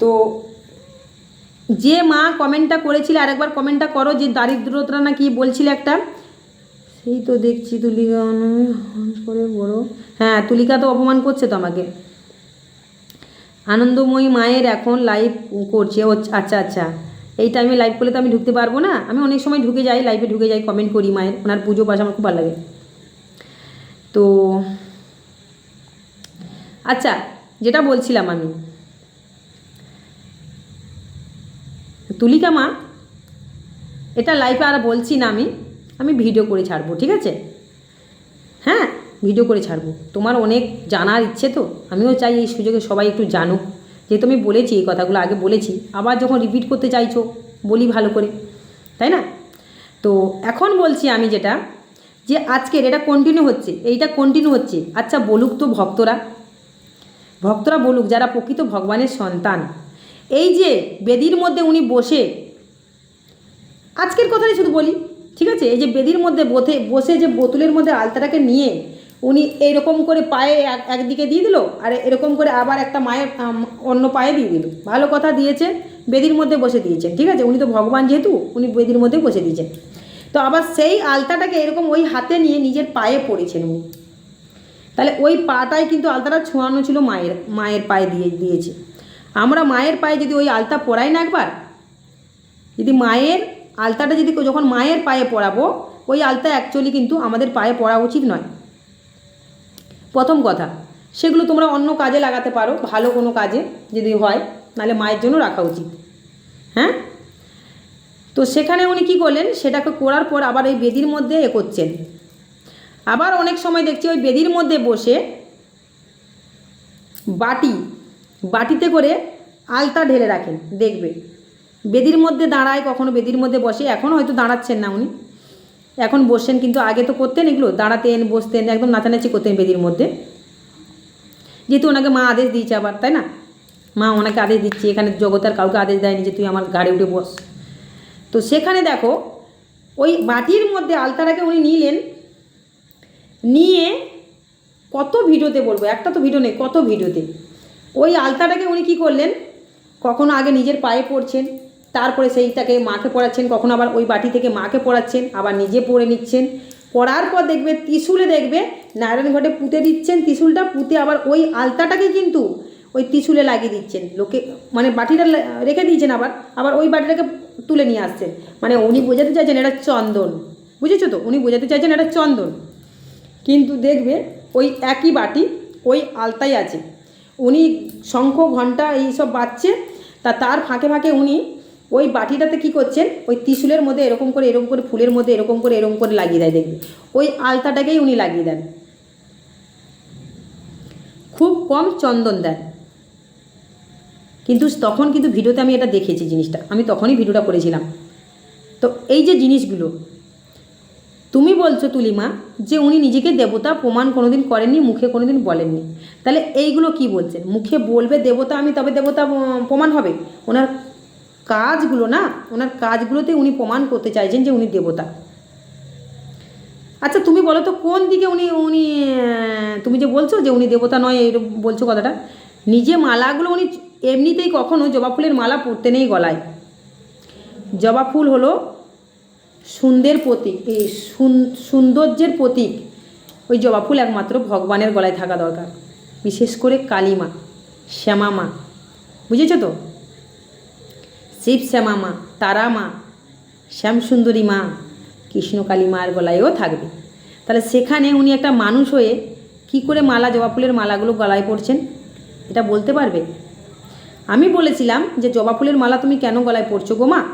তো যে মা কমেন্টটা করেছিলে, আরেকবার কমেন্টটা করো যে দারিদ্রতা না কি বলছিলে একটা। সেই তো দেখছি তুলিকা করে বড়। হ্যাঁ তুলিকা তো অপমান করছে তো আমাকে। আনন্দময়ী মায়ের এখন লাইভ করছে। ও আচ্ছা আচ্ছা এই টাইমে লাইভ করলে তো আমি ঢুকতে পারব না? আমি অনেক সময় ঢুকে যাই লাইভে ঢুকে যাই কমেন্ট করি মায়ের। ওনার পুজো পাশে আমার খুব ভালো লাগে। তো আচ্ছা যেটা বলছিলাম আমি তুলিকা মা, এটা লাইভে আর বলছি না আমি আমি ভিডিও করে ছাড়বো, ঠিক আছে? হ্যাঁ ভিডিও করে ছাড়বো। তোমার অনেক জানার ইচ্ছে তো, আমিও চাই এই সুযোগে সবাই একটু জানুক। যেহেতু আমি বলেছি এই কথাগুলো আগে বলেছি, আবার যখন রিপিট করতে চাইছো, বলি ভালো করে, তাই না? তো এখন বলছি আমি যেটা, যে আজকের এটা কন্টিনিউ হচ্ছে, এইটা কন্টিনিউ হচ্ছে। আচ্ছা বলুক তো ভক্তরা ভক্তরা বলুক, যারা প্রকৃত ভগবানের সন্তান এই যে বেদির মধ্যে উনি বসে, আজকের কথাটাই শুধু বলি, ঠিক আছে? এই যে বেদির মধ্যে বসে বসে যে বোতলের মধ্যে আলতাটাকে নিয়ে উনি এরকম করে পায়ে এক, একদিকে দিয়ে দিল, আর এরকম করে আবার একটা মায়ের অন্য পায়ে দিয়ে দিল। ভালো কথা দিয়েছে, বেদির মধ্যে বসে দিয়েছেন ঠিক আছে? উনি তো ভগবান যেহেতু, উনি বেদির মধ্যে বসে দিয়েছেন তো আবার সেই আলতাটাকে এরকম ওই হাতে নিয়ে নিজের পায়ে পড়েছেন উনি। তাহলে ওই পাটাই কিন্তু আলতাটা ছোঁয়ানো ছিল মায়ের মায়ের পায়ে দিয়ে, দিয়েছে। আমরা মায়ের পায়ে যদি ওই আলতা পরাই না একবার? যদি মায়ের আলতাটা যদি যখন মায়ের পায়ে পরাবো, ওই আলতা অ্যাকচুয়ালি কিন্তু আমাদের পায়ে পরা উচিত নয়। প্রথম কথা, সেগুলো তোমরা অন্য কাজে লাগাতে পারো, ভালো কোনো কাজে যদি হয়, নাহলে মায়ের জন্য রাখা উচিত। হ্যাঁ? তো সেখানে উনি কী করলেন, সেটাকে করার পর আবার ওই বেদির মধ্যে এ করছেন। আবার অনেক সময় দেখছি ওই বেদির মধ্যে বসে বাটি বাটিতে করে আলতা ঢেলে রাখেন, দেখবে। বেদির মধ্যে দাঁড়ায়, কখনো বেদির মধ্যে বসে, এখন হয়তো দাঁড়াচ্ছেন না উনি। এখন বসছেন, কিন্তু আগে তো করতেন এগুলো, দাঁড়াতেন, বসতেন, একদম নাচানাচি করতেন বেদির মধ্যে। যেহেতু ওনাকে মা আদেশ দিয়েছে আবার, তাই না? মা ওনাকে আদেশ দিচ্ছে, এখানে জগতার কাউকে আদেশ দেয়নি যে তুই আমার গাড়ি উঠে বস। তো সেখানে দেখো, ওই বাটির মধ্যে আলতাটাকে উনি নিলেন, নিয়ে কত ভিডিওতে বলব, একটা তো ভিডিও নেই, কত ভিডিওতে? ওই আলতাটাকে উনি কী করলেন? কখনো আগে নিজের পায়ে পড়ছেন, তারপরে সেইটাকে মাকে পড়াচ্ছেন, কখনো আবার ওই বাটি থেকে মাকে পড়াচ্ছেন, আবার নিজে পড়ে নিচ্ছেন। পড়ার পর দেখবে, ত্রিশুলে দেখবে, নারায়ণ ঘটে পুঁতে দিচ্ছেন, ত্রিশুলটা পুঁতে আবার ওই আলতাটাকে কিন্তু ওই ত্রিশুলে লাগিয়ে দিচ্ছেন। লোকে মানে বাটিটা রেখে দিয়েছেন আবার আবার ওই বাটিটাকে তুলে নিয়ে আসছেন। মানে উনি বোঝাতে চাইছেন এটা চন্দন। বুঝেছ তো? উনি বোঝাতে চাইছেন এটা চন্দন। কিন্তু দেখবে, ওই একই বাটি ওই আলতাই আছে। উনি শঙ্খ ঘণ্টা এইসব বাজছে, তা তার ফাঁকে ফাঁকে উনি ওই বাটিটাতে কি করছেন, ওই ত্রিশুলের মধ্যে এরকম করে এরকম করে, ফুলের মধ্যে এরকম করে এরকম করে লাগিয়ে দেয়, দেখবে। ওই আলতাটাকেই উনি লাগিয়ে দেন। খুব কম চন্দন দেন। কিন্তু তখন কিন্তু ভিডিওতে আমি এটা দেখেছি জিনিসটা। আমি তখনই ভিডিওটা করেছিলাম। তো এই যে জিনিসগুলো তুমি বলছো তুলিমা যে উনি নিজেকে দেবতা প্রমাণ কোনোদিন করেননি, মুখে কোনোদিন বলেননি। তাহলে এইগুলো কি বলছেন? মুখে বলবে দেবতা আমি, তবে দেবতা প্রমাণ হবে? ওনার কাজগুলো না, ওনার কাজগুলোতে উনি প্রমাণ করতে চাইছেন যে উনি দেবতা। আচ্ছা তুমি বলো তো কোন দিকে উনি উনি তুমি যে বলছো যে উনি দেবতা নয়, এই বলছো কথাটা, নিজে মালাগুলো উনি এমনিতেই কখনো জবা ফুলের মালা পরতে নেই গলায়। জবা ফুল হলো সুন্দের প্রতীক, এই সুন- সৌন্দর্যের প্রতীক, ওই জবা ফুল একমাত্র ভগবানের গলায় থাকা দরকার। বিশেষ করে কালীমা শ্যামা মা বুঝেছ তো? শিব শ্যামা মা তারা মা শ্যামসুন্দরী মা কৃষ্ণকালী মার গলায়ও থাকবে। তাহলে সেখানে উনি একটা মানুষ হয়ে কি করে মালা, জবা ফুলের মালাগুলো গলায় পড়ছেন? এটা বলতে পারবে? আমি বলেছিলাম যে জবা ফুলের মালা তুমি কেন গলায় পড়ছো গো মা?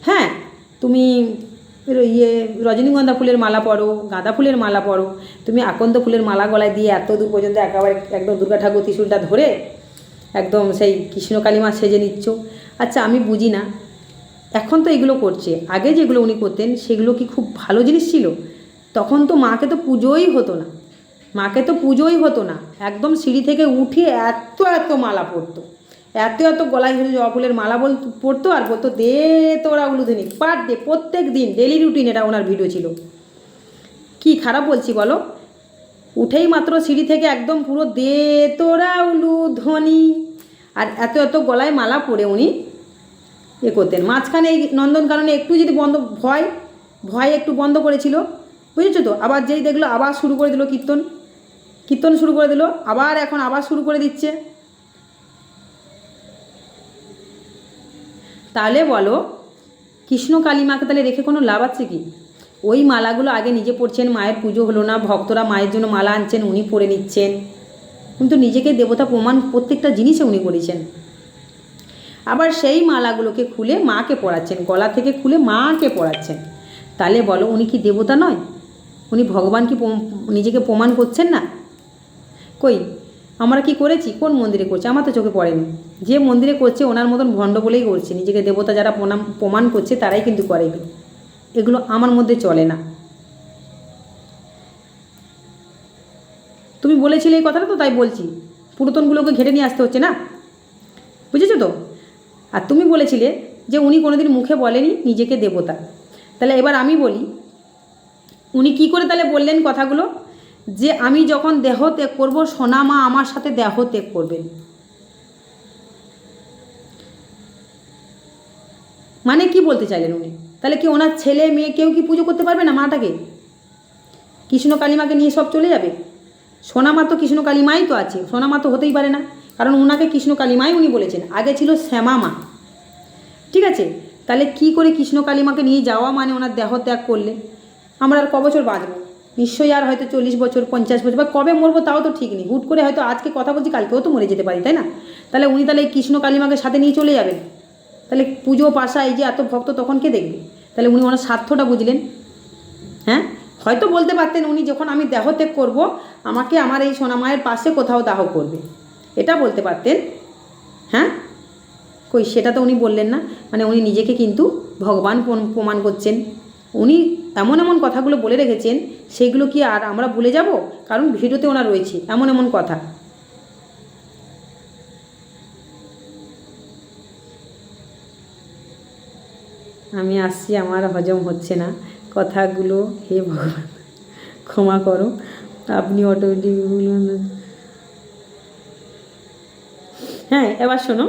হ্যাঁ তুমি ইয়ে রজনীগন্ধা ফুলের মালা পরো, গাঁদা ফুলের মালা পরো, তুমি আকন্দ ফুলের মালা গলায় দিয়ে এত দূর পর্যন্ত একেবারে একদম দুর্গা ঠাকুর ত্রিশূলটা ধরে একদম সেই কৃষ্ণ কালিমা সেজে নিচ্ছ। আচ্ছা আমি বুঝি না। এখন তো এগুলো করছে। আগে যেগুলো উনি করতেন, সেগুলো কি খুব ভালো জিনিস ছিল? তখন তো মাকে তো পুজোই হতো না। মাকে তো পুজোই হতো না। একদম সিঁড়ি থেকে উঠে এত এত মালা পরতো। এত এত গলায় হয়ে জবা ফুলের মালা বল পরতো আর বলতো, দে তোরা উলুধনি পার ডে প্রত্যেক দিন ডেলি রুটিন এটা ওনার ভিডিও ছিল। কি খারাপ বলছি বলো? উঠেই মাত্র সিঁড়ি থেকে একদম পুরো, দে তোরা উলু ধ্বনি আর এত এত গলায় মালা পরে উনি এ করতেন। মাঝখানে এই নন্দনকাননে একটু যদি বন্ধ, ভয় ভয় একটু বন্ধ করেছিল, বুঝেছ তো? আবার যেই দেখল, আবার শুরু করে দিল কীর্তন। কীর্তন শুরু করে দিল, আবার এখন আবার শুরু করে দিচ্ছে। তাহলে বলো, কৃষ্ণ কালী মাকে তাহলে রেখে কোনো লাভ আছে কি? ওই মালাগুলো আগে নিজে পড়ছেন মায়ের পুজো হলো না, ভক্তরা মায়ের জন্য মালা আনছেন, উনি পরে নিচ্ছেন। কিন্তু নিজেকে দেবতা প্রমাণ প্রত্যেকটা জিনিসে উনি করেছেন। আবার সেই মালাগুলোকে খুলে মাকে পড়াচ্ছেন গলা থেকে খুলে মাকে পড়াচ্ছেন তাহলে বলো, উনি কি দেবতা নয়? উনি ভগবান কি নিজেকে প্রমাণ করছেন না? কই আমরা কি করেছি? কোন মন্দিরে করছি? আমার তো চোখে পড়েনি। যে মন্দিরে করছে, ওনার মতন ভণ্ড বলেই করছে। নিজেকে দেবতা যারা প্রণাম, প্রমাণ করছে, তারাই কিন্তু করে। এগুলো। আমার মধ্যে চলে না। তুমি বলেছিলে এই কথাটা তো, তাই বলছি। পুরাতনগুলোকে ঘেটে নিয়ে আসতে হচ্ছে না? বুঝেছ তো? আর তুমি বলেছিলে যে উনি কোনোদিন মুখে বলেনি নিজেকে দেবতা। তাহলে এবার আমি বলি, উনি কি করে তাহলে বললেন কথাগুলো? যে আমি যখন দেহ ত্যাগ করব, সোনা মা আমার সাথে দেহ ত্যাগ করবেন। মানে কি বলতে চাইলেন উনি? তাহলে কি ওনার ছেলে, মেয়ে কেউ কি পুজো করতে পারবে না মাটাকে? কৃষ্ণ কালিমাকে নিয়ে সব চলে যাবে? সোনামা তো কৃষ্ণ কালিমাই তো আছে সোনামা তো হতেই পারে না। কারণ ওনাকে কৃষ্ণ কালিমাই উনি বলেছেন, আগে ছিল শ্যামা মা। ঠিক আছে? তাহলে কি করে কৃষ্ণ কালিমাকে নিয়ে যাওয়া মানে ওনার দেহ ত্যাগ করলে আমরা আর ক বছর বাঁচবো? নিশ্চয়ই আর হয়তো চল্লিশ বছর, পঞ্চাশ বছর, বা কবে মরবো তাও তো ঠিক নেই। হুট করে হয়তো আজকে কথা বলছি, কালকেও তো মরে যেতে পারি, তাই না? তাহলে উনি তাহলে কৃষ্ণ কালিমাকে সাথে নিয়ে চলে যাবেন। তাহলে পুজো, পাশা, এই যে এত ভক্ত তখন কে দেখবে? তাহলে উনি ওনার স্বার্থটা বুঝলেন। হ্যাঁ? হয়তো বলতে পারতেন উনি, যখন আমি দেহ ত্যাগ করব, আমাকে আমার এই সোনামায়ের পাশে কোথাও দাহ করবে। এটা বলতে পারতেন। হ্যাঁ? কই, সেটা তো উনি বললেন না। মানে উনি নিজেকে কিন্তু ভগবান প্রমাণ করছেন। উনি এমন এমন কথাগুলো বলে রেখেছেন সেইগুলো কি আর আমরা ভুলে যাব? কারণ ভিডিওতে ওনার রয়েছে এমন এমন কথা। আমি আসছি, আমার হজম হচ্ছে না। কথাগুলো হে ভগবান, ক্ষমা করো। আপনি অটোমেটিক হ্যাঁ এবার শোনো।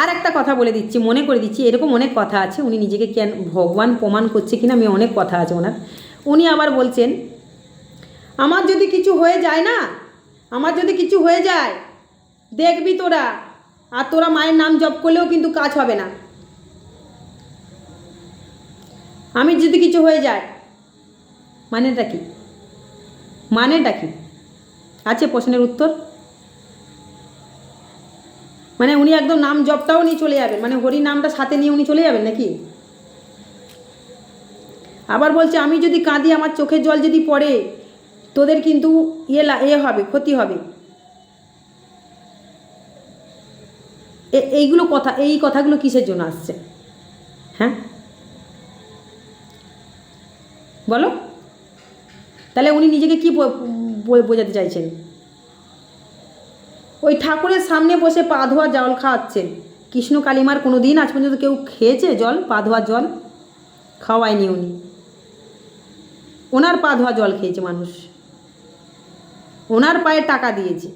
আর একটা কথা বলে দিচ্ছি, মনে করে দিচ্ছি, এরকম অনেক কথা আছে, উনি নিজেকে কেন ভগবান প্রমাণ করছে কিনা, আমি অনেক কথা আছে ওনার। উনি আবার বলছেন, আমার যদি কিছু হয়ে যায় না, আমার যদি কিছু হয়ে যায়, দেখবি তোরা, আর তোরা মায়ের নাম জপ করলেও কিন্তু কাজ হবে না। আমি যদি কিছু হয়ে যায়, মানেটা কি? মানেটা কি? আছে প্রশ্নের উত্তর? মানে উনি একদম নাম জপটাও নিয়ে চলে যাবেন। মানে হরি নামটা সাথে নিয়ে উনি চলে যাবেন নাকি? আবার বলছে, আমি যদি কাঁদি, আমার চোখের জল যদি পড়ে, তোদের কিন্তু ইয়ে এ হবে, ক্ষতি হবে। এইগুলো কথা, এই কথাগুলো কিসের জন্য আসছে? হ্যাঁ? বলো। তাহলে উনি নিজেকে কি বোঝাতে চাইছেন? ওই ঠাকুরের সামনে বসে পা ধোয়া জল খাওয়াচ্ছেন। কৃষ্ণ কালিমার কোনো দিন আজ পর্যন্ত কেউ খেয়েছে জল, পা ধোয়ার জল? খাওয়ায়নি উনি। ওনার পা ধোয়া জল খেয়েছে মানুষ। ওনার পায়ে টাকা দিয়েছে।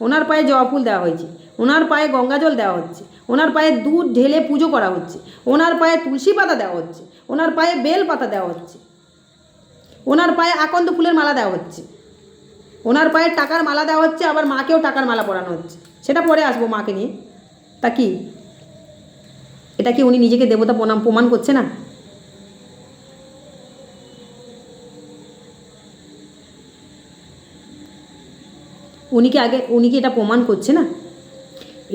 ওনার পায়ে জবা ফুল দেওয়া হয়েছে। ওনার পায়ে গঙ্গা জল দেওয়া হচ্ছে। ওনার পায়ে দুধ ঢেলে পুজো করা হচ্ছে। ওনার পায়ে তুলসী পাতা দেওয়া হচ্ছে। ওনার পায়ে বেল পাতা দেওয়া হচ্ছে। ওনার পায়ে আকন্দ ফুলের মালা দেওয়া হচ্ছে। ওনার পায়ে টাকার মালা দেওয়া হচ্ছে, আবার মাকেও টাকার মালা পরানো হচ্ছে। সেটা পরে আসব মাকে নিয়ে। তা কি? এটা কি উনি নিজেকে দেবতা প্রণাম প্রমাণ করছে না? উনি কি আগে উনি কি এটা প্রমাণ করছে না?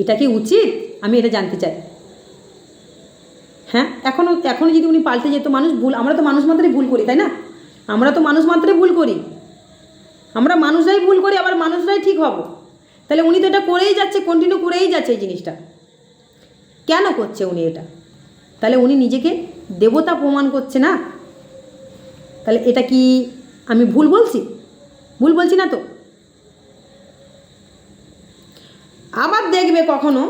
এটা কি উচিত? আমি এটা জানতে চাই। হ্যাঁ এখনও এখনও যদি উনি পাল্টে যেত মানুষ, ভুল আমরা তো মানুষ মাত্রই ভুল করি, তাই না? আমরা তো মানুষ মাত্রই ভুল করি। আমরা মানুষরাই ভুল করি, আবার মানুষরাই ঠিক হব। তাহলে উনি তো এটা করেই যাচ্ছে কন্টিনিউ করেই যাচ্ছে এই জিনিসটা। কেন করছে উনি এটা? তাহলে উনি নিজেকে দেবতা প্রমাণ করছে না? তাহলে এটা কি আমি ভুল বলছি? ভুল বলছি না তো? আবার দেখবে কখনো,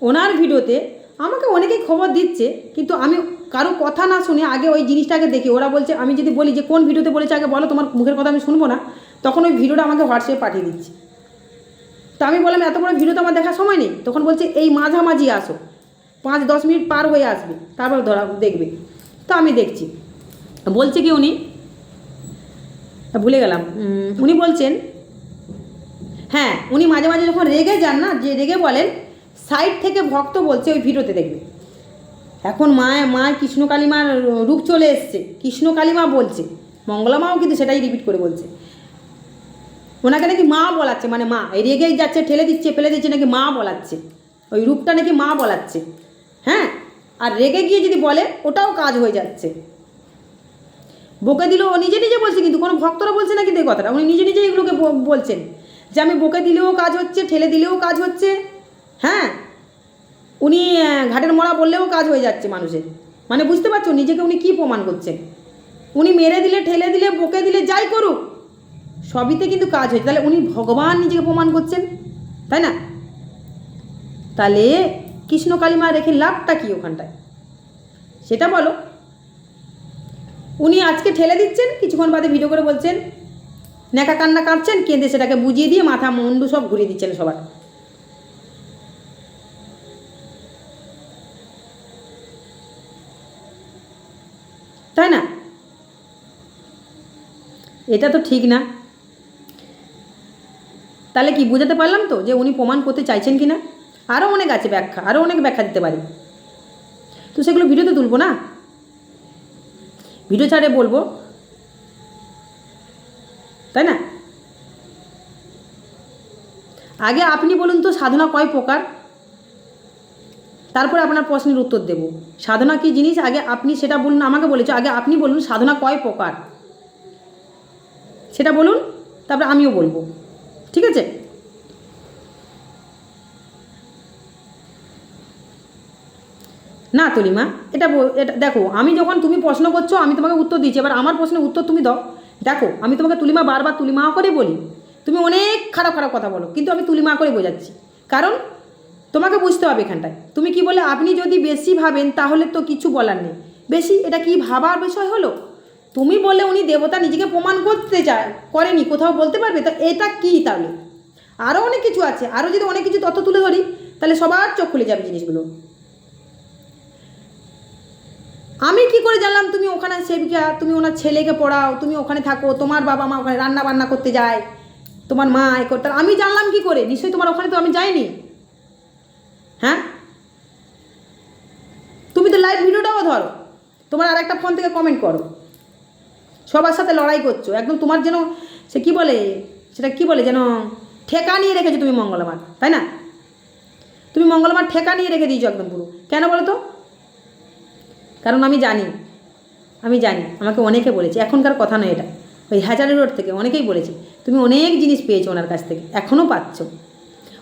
ওনার ভিডিওতে আমাকে অনেকেই খবর দিচ্ছে, কিন্তু আমি কারও কথা না শুনে আগে ওই জিনিসটাকে দেখি। ওরা বলছে, আমি যদি বলি যে, কোন ভিডিওতে বলেছে, আগে বলো, তোমার মুখের কথা আমি শুনব না। তখন ওই ভিডিওটা আমাকে হোয়াটসঅ্যাপে পাঠিয়ে দিচ্ছে। তো আমি বললাম, এত বড় ভিডিও তো আমার দেখার সময় নেই? তখন বলছে, এই মাঝামাঝি আসো। পাঁচ, দশ মিনিট পার হয়ে আসবে। তারপর ধরা, দেখবে। তো আমি দেখছি। বলছে কি উনি? ভুলে গেলাম। উনি বলছেন হ্যাঁ উনি মাঝে মাঝে যখন রেগে যান না, যে রেগে বলেন, সাইড থেকে ভক্ত বলছে ওই ভিডিওতে দেখবে। এখন মা মা কৃষ্ণ কালিমার রূপ চলে এসছে। কৃষ্ণ কালিমা বলছে। মঙ্গলা মাও কিন্তু সেটাই রিপিট করে বলছে। ওনাকে নাকি মা বলাচ্ছে মানে মা। রেগেই যাচ্ছে, ঠেলে দিচ্ছে, ফেলে দিচ্ছে, নাকি মা বলাচ্ছে। ওই রূপটা নাকি মা বলাচ্ছে। হ্যাঁ? আর রেগে গিয়ে যদি বলে, ওটাও কাজ হয়ে যাচ্ছে। বকে দিলেও ও নিজে নিজে বলছে কিন্তু, কোনো ভক্তরা বলছে না কিন্তু এই কথাটা? উনি নিজে নিজে এগুলোকে বলছেন। যে আমি বকে দিলেও কাজ হচ্ছে, ঠেলে দিলেও কাজ হচ্ছে। হ্যাঁ? উনি ঘাটের মরা বললেও কাজ হয়ে যাচ্ছে মানুষের। মানে বুঝতে পারছ, নিজেকে উনি কি প্রমাণ করছেন? উনি মেরে দিলে, ঠেলে দিলে, বকে দিলে, যাই করুক সবইতে কিন্তু কাজ হয়েছে। তাহলে উনি ভগবান নিজেকে প্রমাণ করছেন, তাই না? তাহলে কৃষ্ণ কালিমা রেখে লাভটা কি ওখানটায়? সেটা বলো। উনি আজকে ঠেলে দিচ্ছেন, কিছুক্ষণ বাদে ভিডিও করে বলছেন নেকা কান্না কাঁদছেন কেঁদে সেটাকে বুঝিয়ে দিয়ে মাথা মুন্ডু সব ঘুরিয়ে দিচ্ছেন সবার। তাই না? এটা তো ঠিক না। তাহলে কি বোঝাতে পারলাম তো যে উনি প্রমাণ করতে চাইছেন কি না? আরও অনেক আছে ব্যাখ্যা আরও অনেক ব্যাখ্যা দিতে পারি। তো সেগুলো ভিডিওতে তুলবো না? ভিডিও ছাড়ে বলব। তাই না? আগে আপনি বলুন তো সাধনা কয় প্রকার? তারপরে আপনার প্রশ্নের উত্তর দেব। সাধনা কি জিনিস? আগে আপনি সেটা বলুন, আমাকে বলেছ। আগে আপনি বলুন, সাধনা কয় প্রকার? সেটা বলুন, তারপরে আমিও বলব। ঠিক আছে? না তলিমা এটা এটা দেখো, আমি যখন তুমি প্রশ্ন করছ, আমি তোমাকে উত্তর দিচ্ছি এবার আমার প্রশ্নের উত্তর তুমি দাও। দেখো, আমি তোমাকে তুলিমা বারবার তুলিমা করে বলি। তুমি অনেক খারাপ খারাপ কথা বলো, কিন্তু আমি তুলিমা করে বোঝাচ্ছি। কারণ তোমাকে বুঝতে হবে এখানটায়। তুমি কি বলে, আপনি যদি বেশি ভাবেন, তাহলে তো কিছু বলার নেই। বেশি, এটা কি ভাবার বিষয় হলো? তুমি বলে উনি দেবতা নিজেকে প্রমাণ করতে চায়, করেনি, কোথাও বলতে পারবে? তো এটা কি তাহলে? আরও অনেক কিছু আছে। আরও যদি অনেক কিছু তথ্য তুলে ধরি, তাহলে সবার চোখ খুলে যাবে জিনিসগুলো। আমি কি করে জানলাম তুমি ওখানে সেবিকা, তুমি ওনার ছেলেকে পড়াও, তুমি ওখানে থাকো, তোমার বাবা মা ওখানে রান্না বান্না করতে যায়, তোমার মা এ করতে আমি জানলাম কি করে? নিশ্চয়ই তোমার ওখানে তো আমি যাইনি হ্যাঁ তুমি তো লাইভ ভিডিওটাও ধরো তোমার আর একটা ফোন থেকে কমেন্ট করো। সবার সাথে লড়াই করছ। একদম তোমার যেন, সে কি বলে, সেটা কি বলে যেন, ঠেকা নিয়ে রেখেছো তুমি মঙ্গলবার, তাই না? তুমি মঙ্গলবার ঠেকা নিয়ে রেখে দিয়েছ একদম পুরো। কেন বলো তো কারণ আমি জানি আমি জানি, আমাকে অনেকে বলেছে, এখনকার কথা নয় এটা। ওই হাজারি রোড থেকে অনেকেই বলেছে, তুমি অনেক জিনিস পেয়েছ ওনার কাছ থেকে এখনও পাচ্ছ।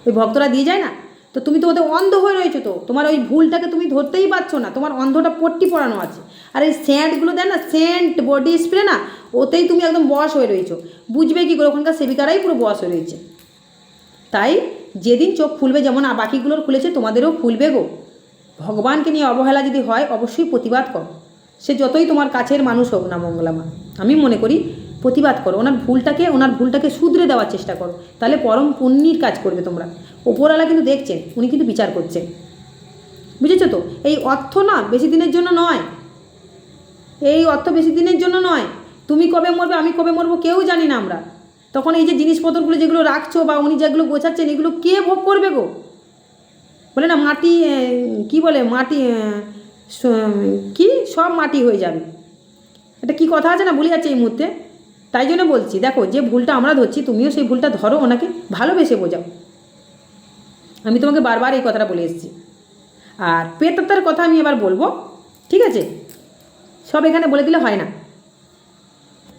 ওই ভক্তরা দিয়ে যায় না? তো তুমি তো ওদের অন্ধ হয়ে রয়েছো তো। তোমার ওই ভুলটাকে তুমি ধরতেই পারছ না। তোমার অন্ধটা পট্টি পড়ানো আছে। আর এই সেন্টগুলো দেয় না সেন্ট বডি স্প্রে না, ওতেই তুমি একদম বস হয়ে রয়েছো। বুঝবে কি করে? ওখানকার সেবিকারাই পুরো বস হয়ে রয়েছে। তাই যেদিন চোখ খুলবে, যেমন বাকিগুলোর খুলেছে, তোমাদেরও খুলবে গো। ভগবানকে নিয়ে অবহেলা যদি হয়, অবশ্যই প্রতিবাদ করো। সে যতই তোমার কাছের মানুষ হোক না মঙ্গলামা আমি মনে করি, প্রতিবাদ করো। ওনার ভুলটাকে ওনার ভুলটাকে শুধরে দেওয়ার চেষ্টা করো। তাহলে পরম পুণ্যির কাজ করবে তোমরা। ওপরওয়ালা কিন্তু দেখছেন, উনি কিন্তু বিচার করছেন। বুঝেছ তো? এই অর্থ না বেশি দিনের জন্য নয়। এই অর্থ বেশি দিনের জন্য নয়। তুমি কবে মরবে, আমি কবে মরবো কেউ জানি না আমরা। তখন এই যে জিনিসপত্রগুলো যেগুলো রাখছো বা উনি যেগুলো গোছাচ্ছেন, এগুলো কে ভোগ করবে গো? বলে না, মাটি কি বলে, মাটি কি? সব মাটি হয়ে যাবে। এটা কি কথা আছে না বলে যাচ্ছে এই মুহূর্তে? তাই জন্য বলছি, দেখো, যে ভুলটা আমরা ধরছি, তুমিও সেই ভুলটা ধরো ওনাকে, ভালোবেসে বোঝাও। আমি তোমাকে বারবার এই কথাটা বলে এসেছি। আর পেতাত্তার কথা আমি এবার বলব, ঠিক আছে? সব এখানে বলে দিলে হয় না।